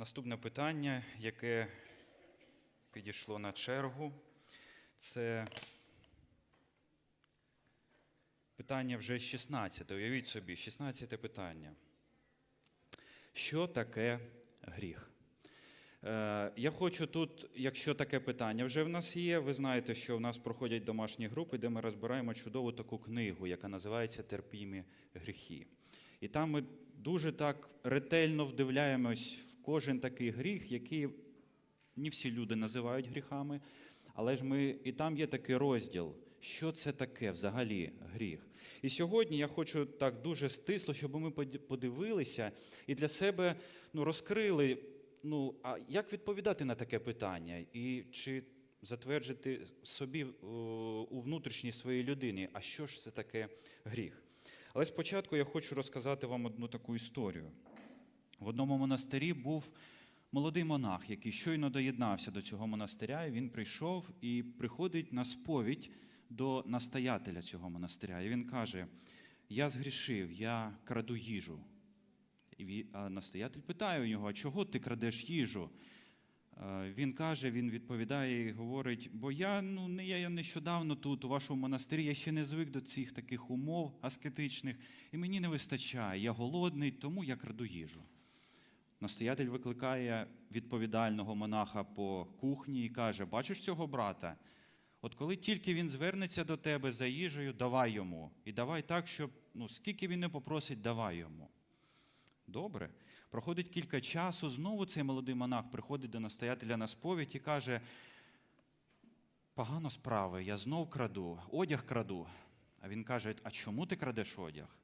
Наступне питання, яке підійшло на чергу, це питання вже 16. Уявіть собі, 16 питання. Що таке гріх? Е, Я хочу тут, якщо таке питання вже в нас є, ви знаєте, що в нас проходять домашні групи, де ми розбираємо чудову таку книгу, яка називається Терпімі гріхи. І там ми дуже так ретельно вдивляємось кожен такий гріх, який не всі люди називають гріхами, але ж ми і там є такий розділ, що це таке взагалі гріх. І сьогодні я хочу так дуже стисло, щоб ми подивилися і для себе ну, розкрили, ну, а як відповідати на таке питання, і чи затверджити собі у внутрішній своїй людині, а що ж це таке гріх? Але спочатку я хочу розказати вам одну таку історію. В одному монастирі був молодий монах, який щойно доєднався до цього монастиря, і він прийшов і приходить на сповідь до настоятеля цього монастиря. І він каже: Я згрішив, я краду їжу. І настоятель питає у нього, а чого ти крадеш їжу? Е, Він каже, він відповідає і говорить: бо я ну не я нещодавно тут, у вашому монастирі, я ще не звик до цих таких умов аскетичних, і мені не вистачає. Я голодний, тому я краду їжу. Настоятель викликає відповідального монаха по кухні і каже: Бачиш цього брата? От коли тільки він звернеться до тебе за їжею, давай йому. І давай так, щоб ну, скільки він не попросить, давай йому. Добре. Проходить кілька часу, знову цей молодий монах приходить до настоятеля на сповідь і каже: погано справи, я знов краду, одяг краду. А він каже: А чому ти крадеш одяг?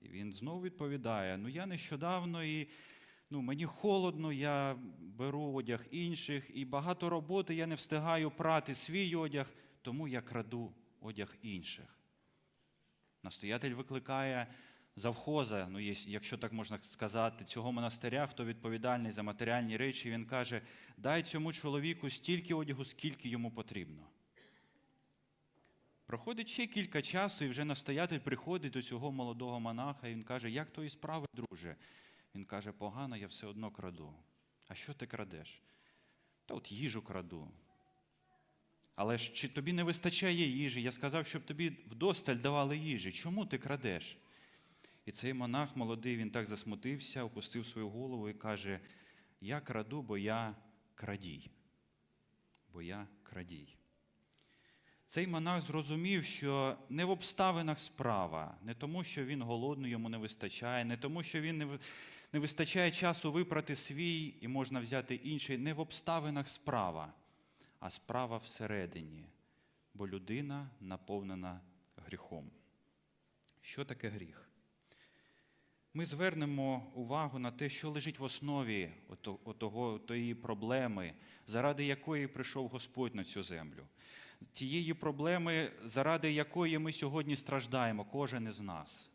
І він знову відповідає: Ну, я нещодавно і ну, мені холодно, я беру одяг інших, і багато роботи я не встигаю прати свій одяг, тому я краду одяг інших. Настоятель викликає завхоза, ну, якщо так можна сказати, цього монастиря, хто відповідальний за матеріальні речі, він каже: дай цьому чоловіку стільки одягу, скільки йому потрібно. Проходить ще кілька часу, і вже настоятель приходить до цього молодого монаха, і він каже: Як твої справи, друже? Він каже, погано, я все одно краду. А що ти крадеш? Та от їжу краду. Але ж чи тобі не вистачає їжі? Я сказав, щоб тобі вдосталь давали їжі. Чому ти крадеш? І цей монах молодий, він так засмутився, опустив свою голову і каже: Я краду, бо я крадій. Бо я крадій. Цей монах зрозумів, що не в обставинах справа, не тому, що він голодний, йому не вистачає, не тому, що він не, не вистачає часу випрати свій і можна взяти інший, не в обставинах справа, а справа всередині, бо людина наповнена гріхом. Що таке гріх? Ми звернемо увагу на те, що лежить в основі ото- отого, тої проблеми, заради якої прийшов Господь на цю землю. Тієї проблеми, заради якої ми сьогодні страждаємо, кожен із нас.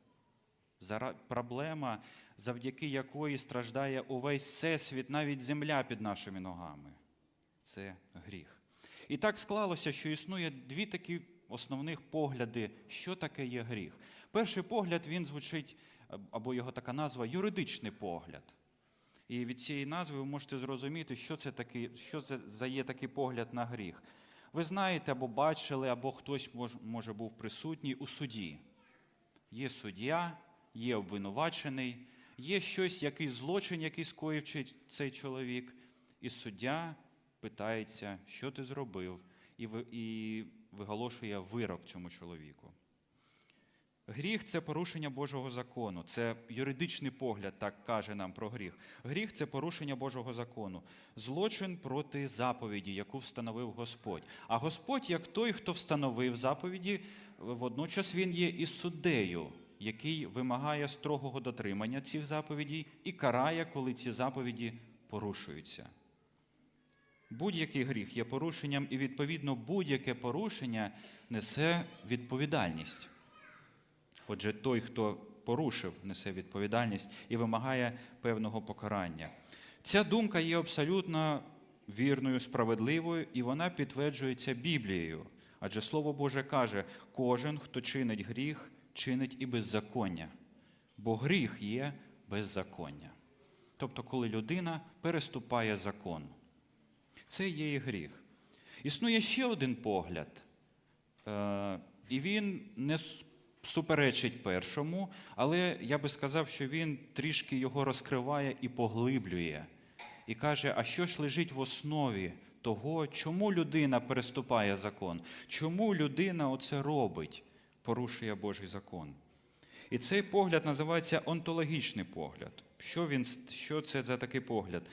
Проблема, завдяки якої страждає увесь всесвіт, навіть земля під нашими ногами. Це гріх. І так склалося, що існує дві такі основних погляди, що таке є гріх. Перший погляд він звучить, або його така назва юридичний погляд. І від цієї назви ви можете зрозуміти, що це, таки, що це за є такий погляд на гріх. Ви знаєте або бачили, або хтось мож, може був присутній у суді. Є суддя, є обвинувачений, є щось, якийсь злочин, який скоїв цей чоловік, і суддя питається, що ти зробив, і, ви- і виголошує вирок цьому чоловіку. Гріх це порушення Божого закону. Це юридичний погляд, так каже нам про гріх. Гріх це порушення Божого закону, злочин проти заповіді, яку встановив Господь. А Господь, як той, хто встановив заповіді, водночас він є і суддею, який вимагає строгого дотримання цих заповідей і карає, коли ці заповіді порушуються. Будь-який гріх є порушенням, і відповідно будь-яке порушення несе відповідальність. Отже, той, хто порушив, несе відповідальність і вимагає певного покарання. Ця думка є абсолютно вірною, справедливою, і вона підтверджується Біблією. Адже Слово Боже каже: кожен, хто чинить гріх, чинить і беззаконня, бо гріх є беззаконня. Тобто, коли людина переступає закон. Це є і гріх. Існує ще один погляд, е, і він не суперечить першому, але я би сказав, що він трішки його розкриває і поглиблює. І каже, а що ж лежить в основі того, чому людина переступає закон? Чому людина оце робить, порушує Божий закон? І цей погляд називається онтологічний погляд. Що, він, що це за такий погляд?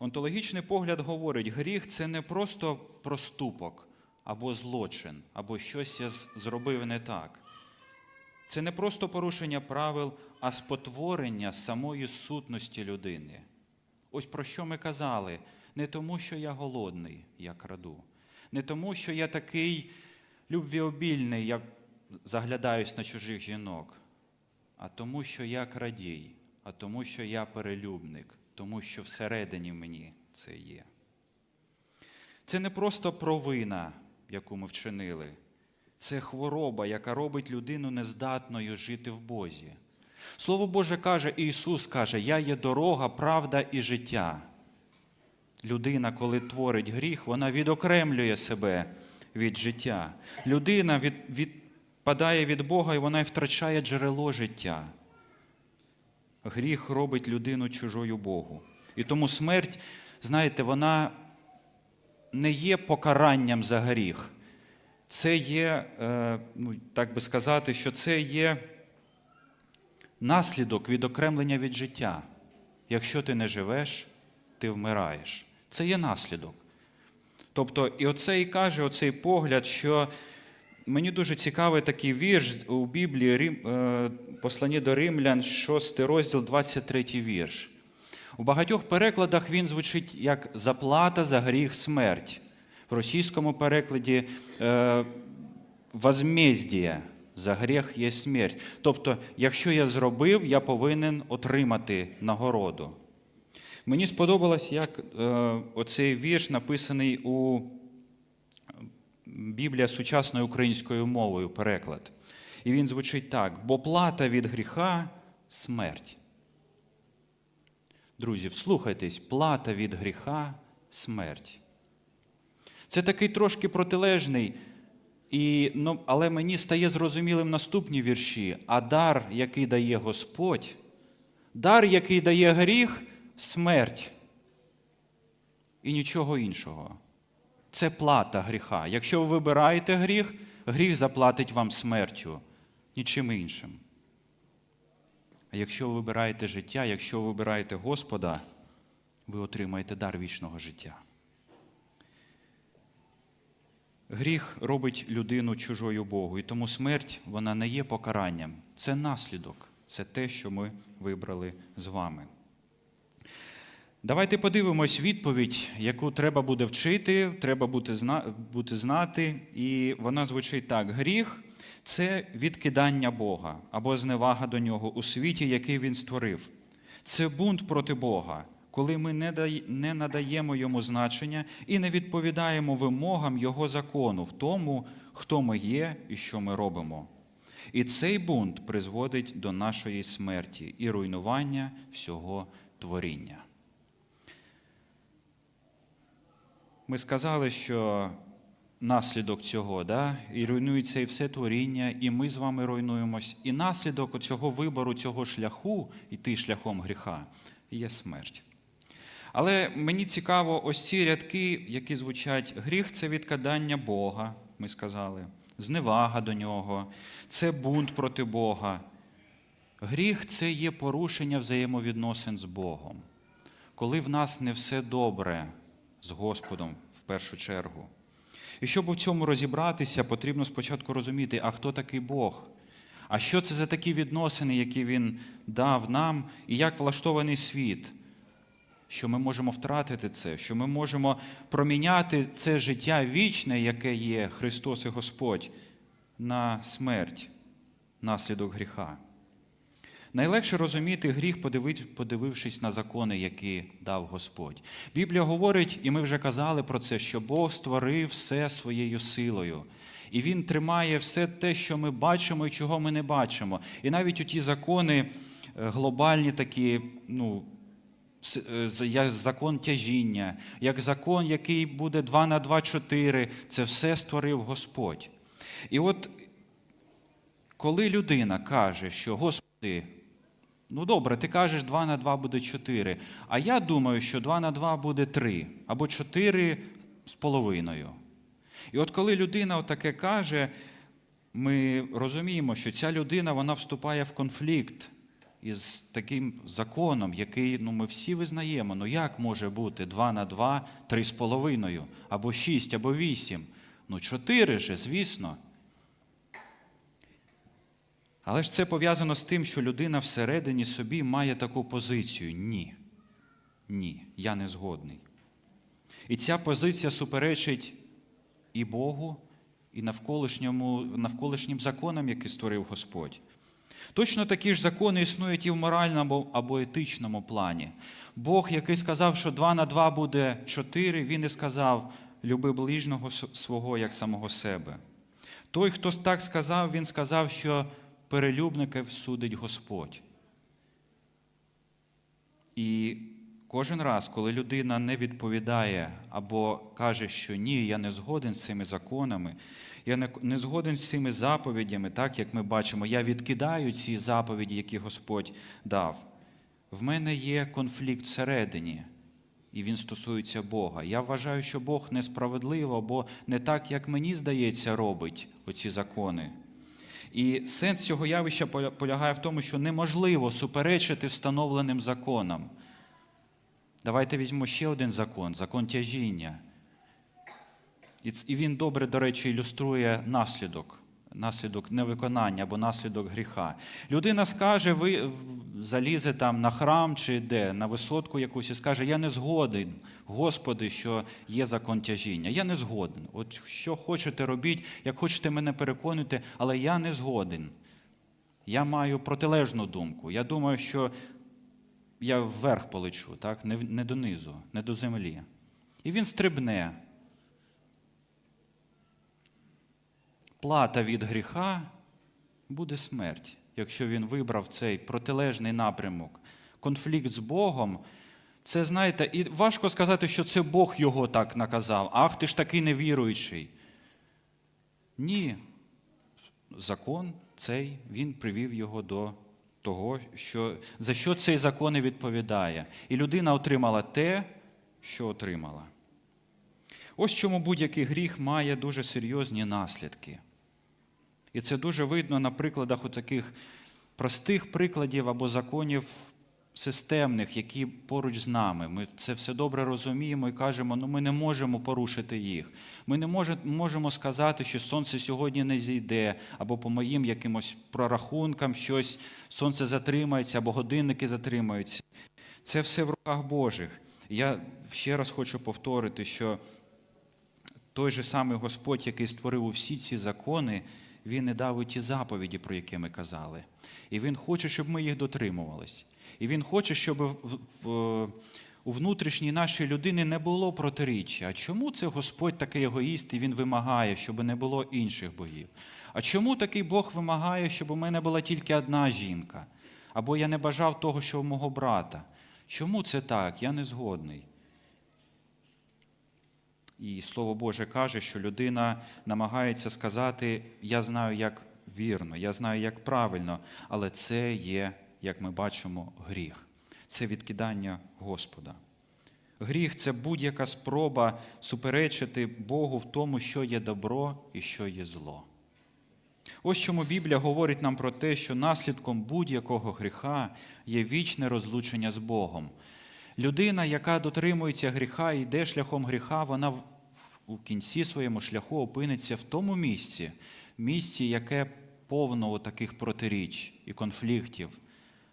Онтологічний погляд говорить, гріх це не просто проступок або злочин, або щось я зробив не так. Це не просто порушення правил, а спотворення самої сутності людини. Ось про що ми казали. Не тому, що я голодний, я краду. Не тому, що я такий любвіобільний, я заглядаюсь на чужих жінок, а тому, що я крадій, а тому, що я перелюбник, тому що всередині мені це є. Це не просто провина, яку ми вчинили, це хвороба, яка робить людину нездатною жити в Бозі. Слово Боже каже, і Ісус каже, Я є дорога, правда і життя. Людина, коли творить гріх, вона відокремлює себе від життя. Людина від, відпадає від Бога і вона й втрачає джерело життя. Гріх робить людину чужою Богу. І тому смерть, знаєте, вона не є покаранням за гріх. Це є, е, ну, так би сказати, що це є наслідок відокремлення від життя. Якщо ти не живеш, ти вмираєш. Це є наслідок. Тобто, і оце і каже оцей погляд, що мені дуже цікавий такий вірш у Біблії, Рим, е, посланні до Римлян, 6 розділ, 23 вірш. У багатьох перекладах він звучить як заплата за гріх смерть. В російському перекладі е, возмездія за гріх є смерть. Тобто, якщо я зробив, я повинен отримати нагороду. Мені сподобалось, як е, оцей вірш написаний у Біблія сучасною українською мовою, переклад. І він звучить так: бо плата від гріха смерть. Друзі, вслухайтесь, плата від гріха смерть. Це такий трошки протилежний, і, ну, але мені стає зрозумілим наступні вірші. А дар, який дає Господь, дар, який дає гріх, смерть. І нічого іншого. Це плата гріха. Якщо ви вибираєте гріх, гріх заплатить вам смертю, нічим іншим. А якщо ви вибираєте життя, якщо ви вибираєте Господа, ви отримаєте дар вічного життя. Гріх робить людину чужою Богу, і тому смерть вона не є покаранням, це наслідок, це те, що ми вибрали з вами. Давайте подивимось відповідь, яку треба буде вчити, треба бути, знати, і вона звучить так: гріх це відкидання Бога або зневага до нього у світі, який він створив. Це бунт проти Бога, коли ми не надаємо йому значення і не відповідаємо вимогам Його закону в тому, хто ми є і що ми робимо. І цей бунт призводить до нашої смерті і руйнування всього творіння. Ми сказали, що наслідок цього, да, і руйнується і все творіння, і ми з вами руйнуємось. І наслідок цього вибору, цього шляху, йти шляхом гріха, є смерть. Але мені цікаво, ось ці рядки, які звучать: гріх це відкидання Бога, ми сказали, зневага до нього, це бунт проти Бога. Гріх це є порушення взаємовідносин з Богом. Коли в нас не все добре з Господом в першу чергу. І щоб у цьому розібратися, потрібно спочатку розуміти, а хто такий Бог? А що це за такі відносини, які Він дав нам, і як влаштований світ? Що ми можемо втратити це, що ми можемо проміняти це життя вічне, яке є Христос і Господь, на смерть, наслідок гріха. Найлегше розуміти гріх, подивившись на закони, які дав Господь. Біблія говорить, і ми вже казали про це, що Бог створив все своєю силою. І Він тримає все те, що ми бачимо і чого ми не бачимо. І навіть у ті закони е, глобальні такі, ну, е, як закон тяжіння, як закон, який буде 2 на 2, 4, це все створив Господь. І от коли людина каже, що Господи, ну добре, ти кажеш 2 на 2 буде 4, а я думаю, що 2 на 2 буде 3 або 4 з половиною. І от коли людина таке каже, ми розуміємо, що ця людина вона вступає в конфлікт із таким законом, який ну, ми всі визнаємо. Ну як може бути 2 на 2, 3 з половиною, або 6, або 8? Ну 4 же, звісно. Але ж це пов'язано з тим, що людина всередині собі має таку позицію. Ні. Ні, я не згодний. І ця позиція суперечить і Богу, і навколишньому, навколишнім законам, які створив Господь. Точно такі ж закони існують і в моральному або етичному плані. Бог, який сказав, що 2 на 2 буде 4, він і сказав: люби ближнього свого як самого себе. Той, хто так сказав, він сказав, що перелюбників судить Господь. І кожен раз, коли людина не відповідає або каже, що ні, я не згоден з цими законами, я не, згоден з цими заповідями, так як ми бачимо, я відкидаю ці заповіді, які Господь дав. В мене є конфлікт всередині, і він стосується Бога. Я вважаю, що Бог несправедливо або не так, як мені здається, робить оці закони. І сенс цього явища полягає в тому, що неможливо суперечити встановленим законам. Давайте візьмемо ще один закон закон тяжіння. І він добре, до речі, ілюструє наслідок, наслідок невиконання або наслідок гріха. Людина скаже, ви залізе там на храм чи де, на висотку якусь і скаже, я не згоден, Господи, що є закон тяжіння. Я не згоден. От що хочете робіть, як хочете мене переконуйте, але я не згоден. Я маю протилежну думку. Я думаю, що я вверх полечу, так? Не донизу, не до землі. І він стрибне. Плата від гріха буде смерть, якщо він вибрав цей протилежний напрямок. Конфлікт з Богом. Це, знаєте, і важко сказати, що це Бог його так наказав. Ах, ти ж такий невіруючий. Ні. Закон цей, він привів його до того, що, за що цей закон і відповідає. І людина отримала те, що отримала. Ось чому будь-який гріх має дуже серйозні наслідки. І це дуже видно на прикладах у таких простих прикладів або законів системних, які поруч з нами. Ми це все добре розуміємо і кажемо, ну ми не можемо порушити їх. Ми не можемо сказати, що сонце сьогодні не зійде, або по моїм якимось прорахункам щось сонце затримається, або годинники затримаються. Це все в руках Божих. Я ще раз хочу повторити, що той же самий Господь, який створив усі ці закони, він не дав ті заповіді, про які ми казали. І Він хоче, щоб ми їх дотримувались. І Він хоче, щоб у внутрішній нашій людини не було протиріччя. А чому це Господь такий егоїст, і Він вимагає, щоб не було інших богів? А чому такий Бог вимагає, щоб у мене була тільки одна жінка? Або я не бажав того, що у мого брата? Чому це так? Я не згодний. І Слово Боже каже, що людина намагається сказати: я знаю, як вірно, я знаю, як правильно, але це є, як ми бачимо, гріх. Це відкидання Господа. Гріх це будь-яка спроба суперечити Богу в тому, що є добро і що є зло. Ось чому Біблія говорить нам про те, що наслідком будь-якого гріха є вічне розлучення з Богом. Людина, яка дотримується гріха і йде шляхом гріха, вона у кінці своєму шляху опиниться в тому місці, місці, яке повно таких протиріч і конфліктів.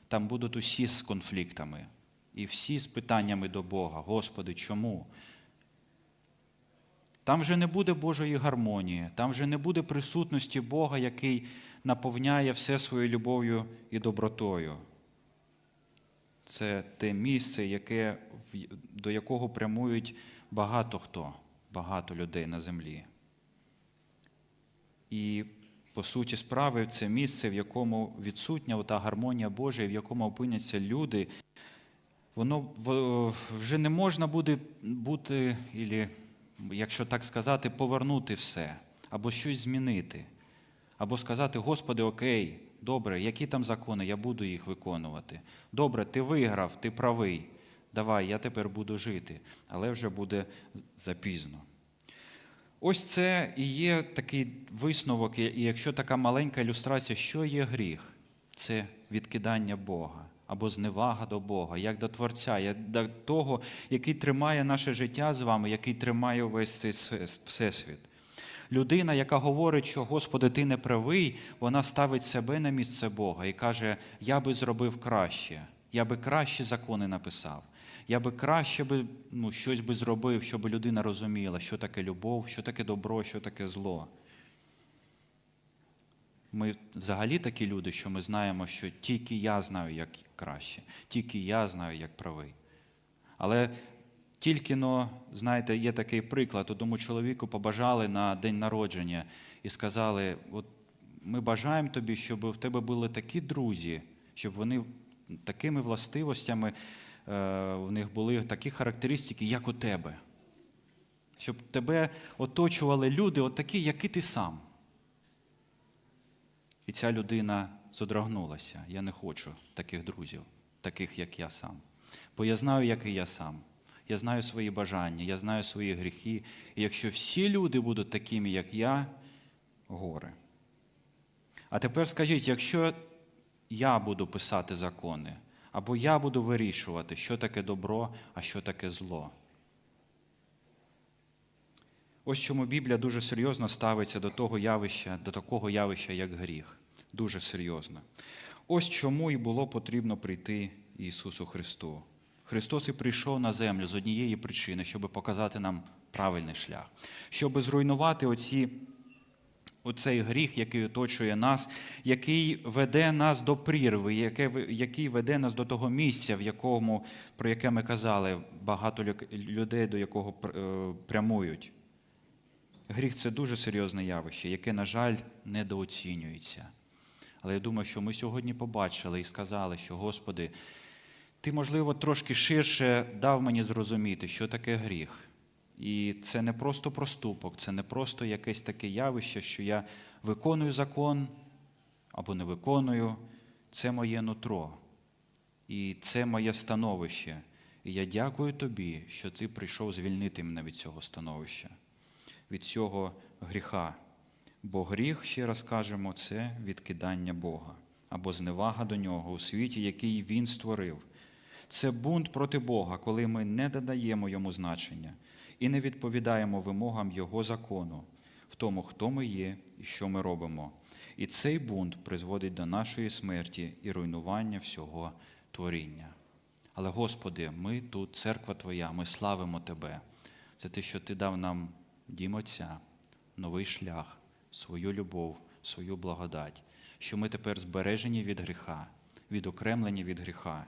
Там будуть усі з конфліктами і всі з питаннями до Бога. Господи, чому? Там вже не буде Божої гармонії, там вже не буде присутності Бога, який наповняє все своєю любов'ю і добротою. Це те місце, яке, до якого прямують багато хто, багато людей на землі. І по суті справи, це місце, в якому відсутня та гармонія Божа, і в якому опиняться люди, воно вже не можна буде бути, ілі, якщо так сказати, повернути все, або щось змінити, або сказати, Господи, окей, добре, які там закони, я буду їх виконувати. Добре, ти виграв, ти правий. Давай, я тепер буду жити, але вже буде запізно. Ось це і є такий висновок, і якщо така маленька ілюстрація, що є гріх? Це відкидання Бога або зневага до Бога, як до Творця, як до того, який тримає наше життя з вами, який тримає весь цей всесвіт. Людина, яка говорить, що Господи, ти не правий, вона ставить себе на місце Бога і каже: Я би зробив краще, я би кращі закони написав. Я би краще би, ну, щось би зробив, щоб людина розуміла, що таке любов, що таке добро, що таке зло. Ми взагалі такі люди, що ми знаємо, що тільки я знаю, як краще, тільки я знаю, як правий. Але тільки но, знаєте, є такий приклад, одному чоловіку побажали на день народження і сказали: от ми бажаємо тобі, щоб в тебе були такі друзі, щоб вони такими властивостями, е, в них були такі характеристики, як у тебе. Щоб тебе оточували люди, от такі, як і ти сам. І ця людина зодрагнулася. Я не хочу таких друзів, таких, як я сам. Бо я знаю, який я сам. Я знаю свої бажання, я знаю свої гріхи. І якщо всі люди будуть такими, як я, горе. А тепер скажіть, якщо я буду писати закони, або я буду вирішувати, що таке добро, а що таке зло. Ось чому Біблія дуже серйозно ставиться до того явища, до такого явища, як гріх. Дуже серйозно. Ось чому і було потрібно прийти Ісусу Христу. Христос і прийшов на землю з однієї причини, щоб показати нам правильний шлях, щоб зруйнувати оці, оцей гріх, який оточує нас, який веде нас до прірви, який веде нас до того місця, в якому, про яке ми казали, багато людей до якого е, прямують. Гріх це дуже серйозне явище, яке, на жаль, недооцінюється. Але я думаю, що ми сьогодні побачили і сказали, що Господи, Ти, можливо, трошки ширше дав мені зрозуміти, що таке гріх. І це не просто проступок, це не просто якесь таке явище, що я виконую закон або не виконую. Це моє нутро. І це моє становище. І я дякую тобі, що ти прийшов звільнити мене від цього становища від цього гріха. Бо гріх, ще раз кажемо, це відкидання Бога або зневага до нього у світі, який Він створив. Це бунт проти Бога, коли ми не додаємо йому значення і не відповідаємо вимогам Його закону в тому, хто ми є і що ми робимо. І цей бунт призводить до нашої смерті і руйнування всього творіння. Але, Господи, ми тут, церква Твоя, ми славимо Тебе за те, що Ти дав нам дім Отця, новий шлях, свою любов, свою благодать, що ми тепер збережені від гріха, відокремлені від гріха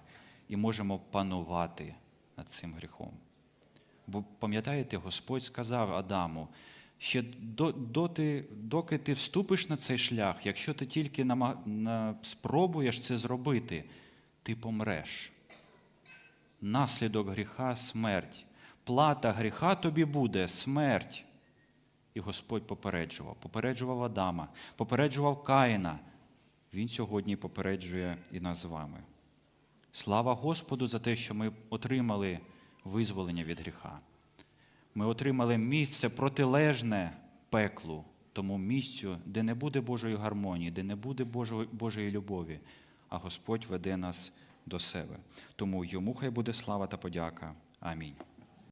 і можемо панувати над цим гріхом. Бо пам'ятаєте, Господь сказав Адаму, ще до, доти, доки ти вступиш на цей шлях, якщо ти тільки спробуєш це зробити, ти помреш. Наслідок гріха смерть. Плата гріха тобі буде смерть. І Господь попереджував, попереджував Адама, попереджував Каїна. Він сьогодні попереджує і нас з вами. Слава Господу за те, що ми отримали визволення від гріха. Ми отримали місце протилежне пеклу, тому місцю, де не буде Божої гармонії, де не буде Божої, любові, а Господь веде нас до себе. Тому йому хай буде слава та подяка. Амінь.